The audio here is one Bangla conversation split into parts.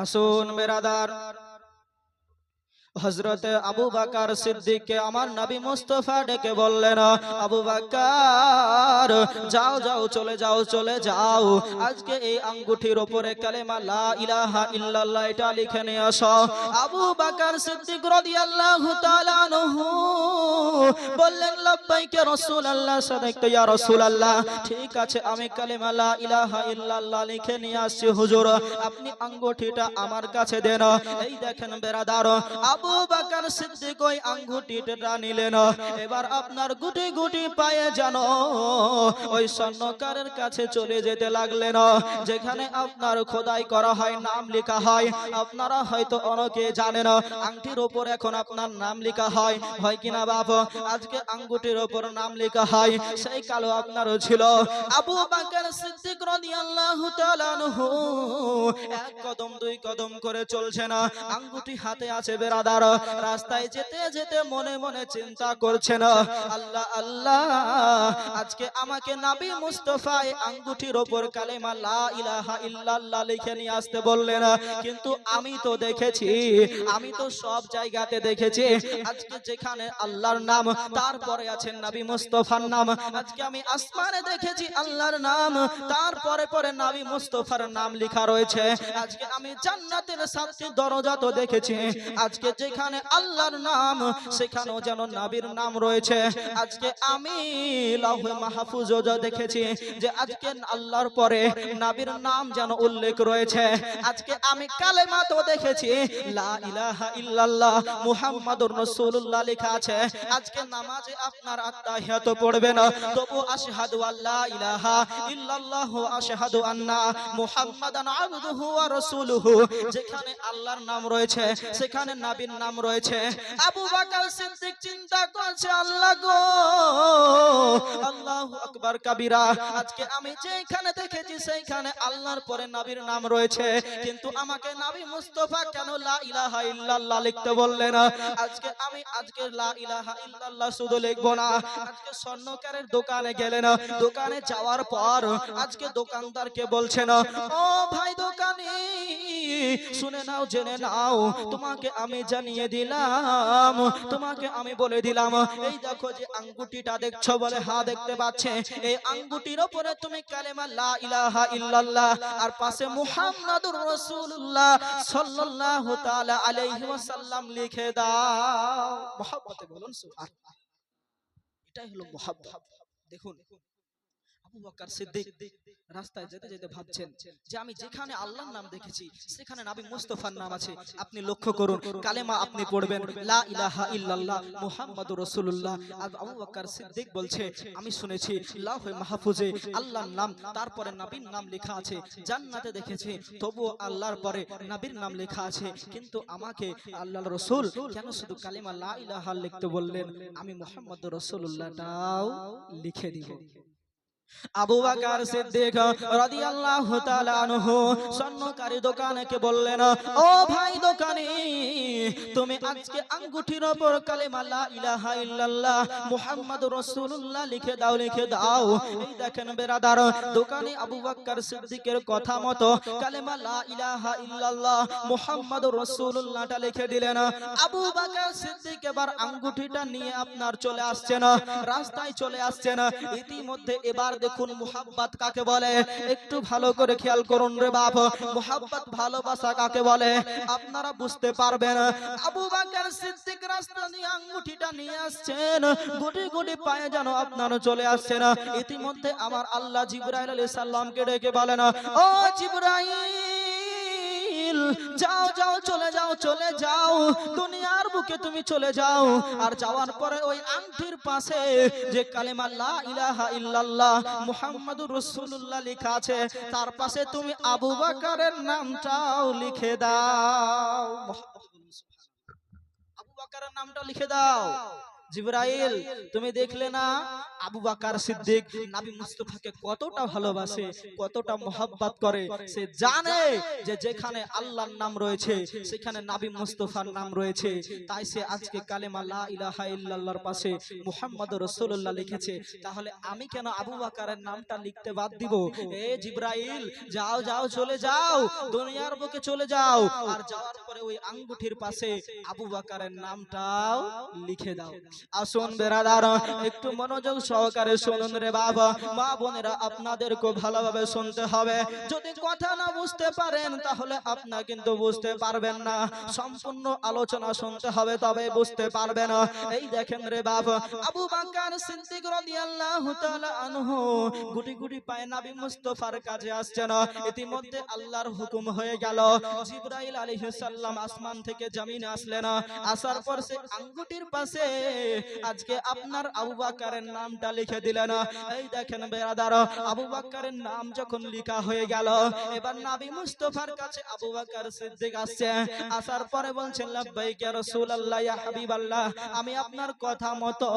আসুন বেরাদার। হজরত আবু বাকার সিদ্দিককে আমার নবী মুস্তফা ডেকে বললেন আবু বাকার যাও যাও চলে যাও চলে যাও আজকে এই আঙ্গুঠির ওপরে কালেমা লা ইলাহা ইল্লাল্লাহ এটা লিখে নিয়ে আসো। আবু বাকার সিদ্দিক রাদিয়াল্লাহু তাআলা আনহু বললেন লাব্বাইকে রাসূলুল্লাহ সাদাকতু ইয়া রাসূলুল্লাহ ঠিক আছে আমি কালেমা লা ইলাহা ইল্লাল্লাহ লিখে নিয়ে আসছি হুজুর আপনি আঙ্গুঠিটা আমার কাছে দেন এই দেখেন বেরাদার আবু বাকার সিদ্দিক ওই আঙ্গুঠিটা নিলেন। এবার আপনার গুটি গুটি পায়ে জানো ওই স্বর্ণকারের কাছে চলে যেতে লাগলেন। যেখানে আপনার খোদাই করা হয়, নাম লেখা হয়। আপনারা হয়তো অনেকে জানেন, আংটির ওপর এখন আপনার নাম লেখা হয়। হয় কিনা বাপ? আজকে আঙ্গুটির ওপর নাম লেখা হয়, সেই কালো আপনারও ছিল। আবু বাকার সিদ্দিক রাদিয়াল্লাহু তাআলা আনহু এক কদম, দুই কদম করে চলছে না। আঙ্গুটি হাতে আছে রাস্তায় যেতে যেতে মনে মনে চিন্তা করছে না আল্লাহ আল্লাহ, আজকে আমাকে নাবি মুস্তফায় আঙ্গুঠির ওপর কালেমা ইলাহা ইল্লাল্লাহ লিখে নিয়ে আসতে বললেন, কিন্তু আমি তো দেখেছি, আমি তো সব জায়গাতে দেখেছি, আজকে যেখানে আল্লাহর নাম, তারপরে আছেন নবী মুস্তফার নাম, আজকে আমি আসমানে দেখেছি আল্লাহর নাম, তারপরে পরে নবী মুস্তফার নাম লেখা রয়েছে, আজকে আমি জান্নাতের সাতটি দরজা তো দেখেছি, আজকে যেখানে আল্লাহর নাম, সেখানেও যেন নবীর নাম রয়েছে। আজকে আমি যা দেখেছি যে আজকে আল্লাহর পরে নবীর নাম যেন উল্লেখ রয়েছে। আজকে আমি কালেমা তো দেখেছি নামাজে আপনার আত্তাহিয়াত পড়বেন তবু যেখানে আল্লাহর নাম রয়েছে, সেখানে নবীর নাম রয়েছে। আবু বাকাল সিদ্দিক চিন্তা করছে আল্লাহ গো আল্লাহু আকবার কাবীরা। আজকে আমি যেখানে দেখেছি সেইখানে আল্লাহর পরে নবীর নাম রয়েছে। কিন্তু আমাকে নবী মুস্তাফা কেন লা ইলাহা ইল্লাল্লাহ লিখতে বললেন? আজকে আমি আজকে লা ইলাহা ইল্লাল্লাহ শুধু লিখব না। আজকে স্বর্ণকারের দোকানে গেলেন। দোকানে যাওয়ার পর আজকে দোকানদারকে বলছেন, ও ভাই দোকানি, শুনে নাও, জেনে নাও, তোমাকে আমি জানিয়ে দিলাম, তোমাকে আমি বলে দিলাম। এই দেখো যে আঙ্গুটিটা দেখছ বলে হ্যাঁ দেখতে পাচ্ছে। এই আঙ্গুটির উপরে তুমি কালেমা লা ইলাহা ইল্লাল্লাহ আর পাশে মুহাম্মাদুর রাসূলুল্লাহ সাল্লাল্লাহু তাআলা আলাইহি ওয়াসাল্লাম লিখে দাও। মহব্বতে বলুন এটাই হলো মহব্বত। দেখুন আবু বকর সিদ্দিক রাস্তায় যেতে যেতে ভাবছেন যে আমি যেখানে আল্লাহর নাম দেখেছি সেখানে নবী মুস্তাফার নাম আছে। আপনি লক্ষ্য করুন কালেমা আপনি পড়বেন। লা ইলাহা ইল্লাল্লাহ মুহাম্মাদুর রাসূলুল্লাহ। আর আবু বকর সিদ্দিক বলছে আমি শুনেছি মাহফুজে আল্লাহর নাম তারপরে নবীর নাম লেখা আছে জান্নাতে দেখেছি তবু আল্লাহর পরে নবীর নাম লেখা আছে। কিন্তু আমাকে আল্লাহর রাসূল কেন শুধু কালেমা লা ইলাহা লিখতে বললেন আমি মুহাম্মাদুর রাসূলুল্লাহটাও লিখে দিব লিখে আবু সিদ্দিকের কথা মতো কালেমা লা লিখে দিলেন। আবু বকর সিদ্দিক এবার আঙ্গুঠিটা নিয়ে আপনার চলে আসছেন, রাস্তায় চলে আসছেন। ইতিমধ্যে এবার দেখুন, মুহাব্বত কাকে বলে? একটু ভালো করে খেয়াল করুন রে বাপ। মুহাব্বত ভালোবাসা কাকে বলে? আপনারা বুঝতে পারবেন, আবু বকর সিদ্দিক রাস্তা দিয়ে আঙ্গুঠিটা নিয়ে আসছেন। গুটি গুটি পায়ে যেন আপনারা চলে আসছেন। ইতিমধ্যে আমার আল্লাহ জিবরাইল আলাইহিস সালামকে ডেকে বলেন, ও জিবরাইল যাও যাও, চলে যাও চলে যাও। দুনিয়ার বুকে তুমি চলে যাও। আর যাওয়ার পরে ওই আংটির পাশে যে কালেমা লা ইলাহা ইল্লাল্লাহ মুহাম্মাদুর রাসূলুল্লাহ লেখা আছে, তার পাশে তুমি আবু বকরের নামটাও লিখে দাও। আবু বকরের নামটা লিখে দাও। জিব্রাইল, তুমি দেখলে না? আবু বাকার সিদ্দিক নবী মুস্তাফাকে কতটা ভালোবাসে, কতটা মোহাব্বত করে। সে জানে যে যেখানে আল্লাহর নাম রয়েছে, সেখানে নবী মুস্তাফার নাম রয়েছে। তাই সে আজকে কালেমা লা ইলাহা ইল্লাল্লাহর পাশে মুহাম্মদ রাসূলুল্লাহ লিখেছে। তাহলে আমি কেন আবু বাকারের নামটা লিখতে বাদ দিব? এ জিব্রাইল, যাও যাও, চলে যাও, দুনিয়ার বুকে চলে যাও। আর যাওয়ার পরে ওই আঙ্গুঠির পাশে আবু বাকারের নামটাও লিখে দাও। আসুন বেরাদার, একটু মনোযোগ সহকারে শুনুন রে বাবা। মা বোনেরা আপনাদেরকে ভালোভাবে শুনতে হবে। যদি কথা না বুঝতে পারেন, তাহলে আপনি কিন্তু বুঝতে পারবেন না। সম্পূর্ণ আলোচনা শুনতে হবে, তবে বুঝতে পারবেন। এই দেখেন রে বাবা, আবু বাকার সিদ্দিক রাদিয়াল্লাহু তাআলা আনহু গুটি গুটি পায়ে নবী মুস্তাফার কাছে আসছেন। ইতিমধ্যে আল্লাহর হুকুম হয়ে গেল। জিবরাইল আলাইহিস সালাম আসমান থেকে জমিনে আসলেন। আসার পর সে আঙ্গুটির পাশে আজকে আপনার আবু বাকারের নামটা লিখে দিলেন। এই দেখেন বেরাদার আবু বাকারের নাম যখন লিখা হয়ে গেল এবার নাবি মুস্তফার কাছে আবু বাকার সিদ্দিক আসছে। আসার পরে বলছেন লাব্বাইক ইয়া রাসূলুল্লাহ ইয়া হাবিবাল্লাহ। আমি আপনার কথা মতো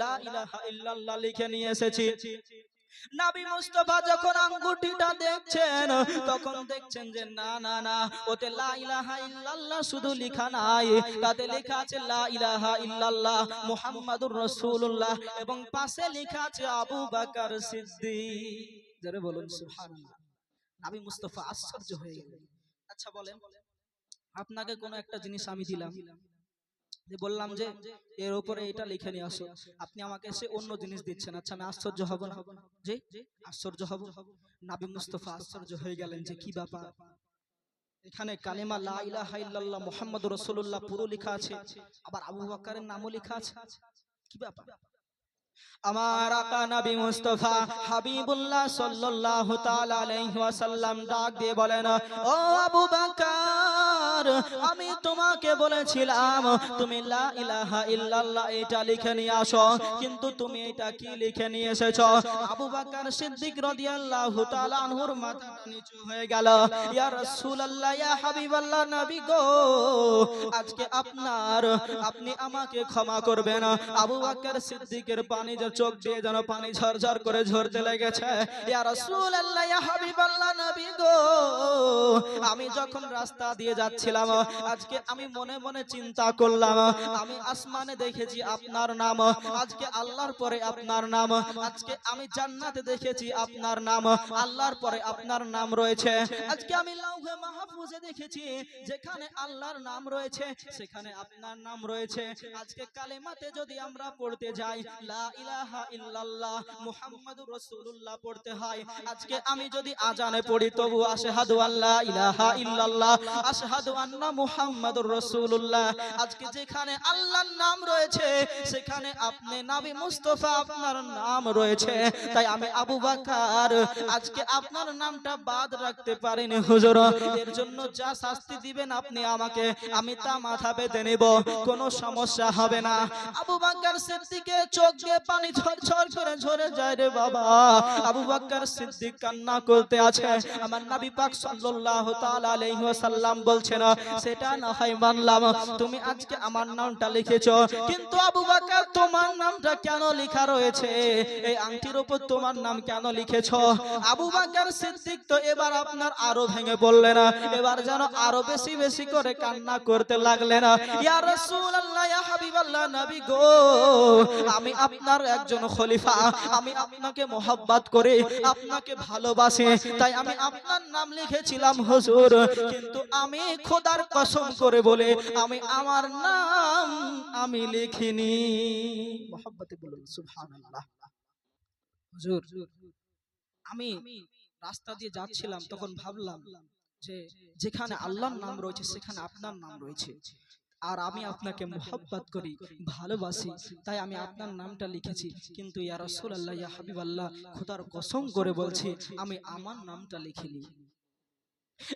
লা ইলাহা ইল্লাল্লাহ লিখে নিয়ে এসেছি। নবী মুস্তাফা যখন আঙ্গুঠিটা দেখছেন, তখন দেখছেন যে না না না, ওতে লা ইলাহা ইল্লাল্লাহ শুধু লেখা নাই। তাতে লেখা আছে লা ইলাহা ইল্লাল্লাহ মুহাম্মাদুর রাসূলুল্লাহ এবং পাশে লেখা আছে আবু বকর সিদ্দিক। যারে বলুন, সুবহানাল্লাহ। নবী মুস্তাফা আশ্চর্য হয়ে গেলেন। আচ্ছা বলেন। আপনাকে কোন একটা জিনিস আমি দিলাম। যে বললাম যে এর উপরে এটা লিখে নিয়ে আসো। আপনি আমাকে সে অন্য জিনিস দিচ্ছেন। আচ্ছা আমি আশ্চর্য হব না? জি আশ্চর্য হব? নাবি মুস্তফা আশ্চর্য হয়ে গেলেন যে কি ব্যাপার? এখানে কালেমা লা ইলাহা ইল্লাল্লাহ মুহাম্মাদুর রাসূলুল্লাহ পুরো লেখা আছে। আবার আবু বকরের নামও লেখা আছে। কি ব্যাপার? আমার আকা নবী মুস্তাফা হাবিবুল্লাহ সাল্লাল্লাহু তাআলা আলাইহি ওয়াসাল্লাম ডাক দিয়ে বলেন ও আবু বকর আমি তোমাকে বলেছিলাম, তুমি লা ইলাহা ইল্লাল্লাহ এটা লিখে নিয়ে আসো। কিন্তু তুমি এটা কি লিখে নিয়ে এসেছ? আবু বকর সিদ্দিক রাদিয়াল্লাহু তাআলা আনহুর মাথা নিচু হয়ে গেল। ইয়া রাসূলুল্লাহ, ইয়া হাবিবাল্লাহ, নবী গো, আজকে আপনার, আপনি আমাকে ক্ষমা করবেন। আবু বকর সিদ্দিকের পানি যে চোখ দিয়ে যেন পানি ঝরঝর করে ঝরতে লেগেছে। ইয়া রাসূলুল্লাহ, ইয়া হাবিবাল্লাহ, নবী গো, আমি যখন রাস্তা দিয়ে যাচ্ছিলাম আজকে আমি মনে মনে চিন্তা করলাম। আমি আসমানে দেখেছি আপনার নাম। আজকে আল্লাহর পরে আপনার নাম। আজকে আমি জান্নাতে দেখেছি আপনার নাম। আল্লাহর পরে আপনার নাম রয়েছে। আজকে আমি লাউহে মাহফুজে দেখেছি, যেখানে আল্লাহর নাম রয়েছে, সেখানে আপনার নাম রয়েছে। আজকে কালেমাতে যদি আমরা পড়তে যাই, লা ইলাহা ইল্লাল্লাহ মুহাম্মাদুর রাসূলুল্লাহ পড়তে হয়। আজকে আমি যদি আজানে পড়ি, তবু আশহাদু আল্লা ইলাহা ইল্লাল্লাহ, আশহাদু আজকে যেখানে আল্লাহর নাম রয়েছে, সেখানে আপনি আপনার নাম রয়েছে। তাই আমি আবু আজকে আপনার নামটা বাদ রাখতে পারিনি, হুজুর। এর জন্য যা শাস্তি দিবেন আপনি আমাকে, আমি তা মাথা পেতে নেব, কোনো সমস্যা হবে না। আবু বকর সিদ্দিকের চোখ দিয়ে পানি করে ঝরে যায় রে বাবা। আবু বকর সিদ্দিক কান্না করতে আছে। আমার নবী পাক সাল্লাল্লাহু তাআলা আলাইহি ওয়াসাল্লাম বলছেন সেটা না হয় মানলাম। তুমি আজকে আমার নামটা লিখেছো। কিন্তু আবু বকর, তোমার নামটা কেন লেখা রয়েছে? এই আংটির উপর তোমার নাম কেন লিখেছো? আবু বকর সিদ্দিক তো এবার আপনার আরও ভেঙে বললেন এবার যেন আরও বেশি বেশি করে কান্না করতে লাগলেন। ইয়া রাসূলুল্লাহ, ইয়া হাবিবাল্লাহ, নবী গো, আমি আপনার একজন খলিফা। আমি আপনাকে মোহাব্বত করে, আপনাকে ভালোবাসি। তাই আমি আপনার নাম লিখেছিলাম, হুজুর। কিন্তু আমি খোদার কসম করে বলে, আমি আমার নাম আমি লিখিনি। মোহাব্বতে বলুন, সুবহানাল্লাহ। হুজুর, আমি রাস্তা দিয়ে যাচ্ছিলাম, তখন ভাবলাম যে যেখানে আল্লাহর নাম রয়েছে, সেখানে আপনার নাম রয়েছে। আর আমি আপনাকে মোহাব্বত করি, ভালোবাসি, তাই আমি আপনার নামটা লিখেছি। কিন্তু ইয়া রাসূলুল্লাহ, ইয়া হাবিবাল্লাহ, খোদার কসম করে বলছি, আমি আমার নামটা লিখিনি।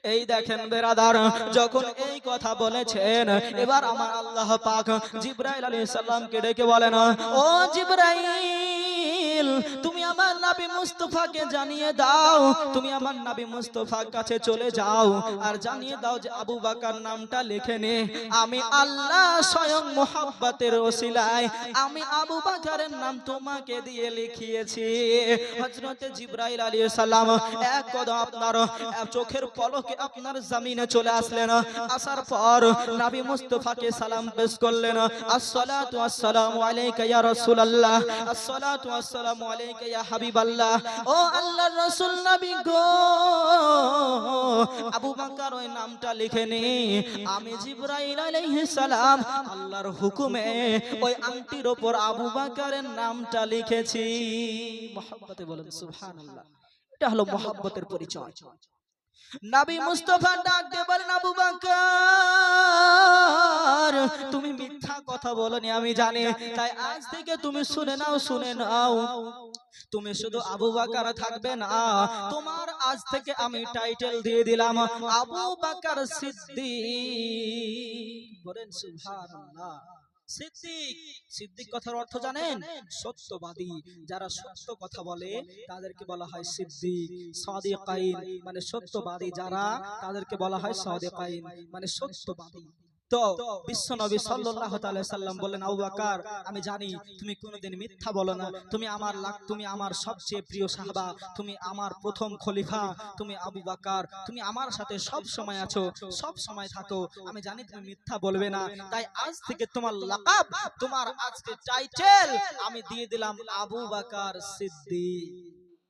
এই দেখেন বেরাদার যখন এই কথা বলেছেন এবার আমার আল্লাহ পাক জিব্রাইল আলাইহিস সালামকে ডেকে বলেন ও জিব্রাইল তুমি আমার নাবি মুস্তফাকে জানিয়ে দাও। তুমি আমার নাবি মুস্তফার কাছে চলে যাও আর জানিয়ে দাও যে আবু বাকার নামটা লিখে নে। আমি আল্লাহ স্বয়ং মোহাব্বতের ওসিলায় আমি আবু বাকারের নাম তোমাকে দিয়ে লিখিয়েছি। হজরতে জিব্রাইল সালাম এক কদম আপনার চোখের পলকে আপনার জমিনে চলে আসলেন। আসার পর নবী মুস্তাফাকে সালাম পেশ করলেন। আসসালাতু আলাইকা ইয়া রাসূলুল্লাহ। আসসালাতু আলাইকা আল্লাহর আবু ওই নামটা আমি আল্লাহর হুকুমে ওই আংটির উপর আবু বকরের নামটা লিখেছি। মহব্বতে বলেন এটা হলো মহব্বতের পরিচয়। নবী মুস্তাফা ডাক দিয়ে বলেন, আবু বকর, তুমি মিথ্যা কথা বলনি, আমি জানি। তাই আজ থেকে তুমি শুনে নাও শুনে নাও। তুমি শুধু আবু বাকার থাকবে না, তোমার আজ থেকে আমি টাইটেল দিয়ে দিলাম, আবু বাকার সিদ্দিক। বলেন, সুবহানাল্লাহ। সিদ্দিক। সিদ্দিক কথার অর্থ জানেন? সত্যবাদী। যারা সত্য কথা বলে তাদেরকে বলা হয় সিদ্দিক। সাদিকাইন মানে সত্যবাদী যারা তাদেরকে বলা হয় সাদিকাইন মানে সত্যবাদী। তো বিশ্ব নবী তাআলা সাল্লাম বললেন আবু বকর আমি জানি তুমি কোনোদিন মিথ্যা বলো না। তুমি আমার লাখ তুমি আমার সবচেয়ে প্রিয় সাহাবা তুমি আমার প্রথম খলিফা তুমি আবু বকর তুমি আমার সাথে সব সময় আছো সব সময় থাকো। আমি জানি তুমি মিথ্যা বলবে না। তাই আজ থেকে তোমার লাকাব তোমার আজকে টাইটেল আমি দিয়ে দিলাম আবু বকর সিদ্দিক।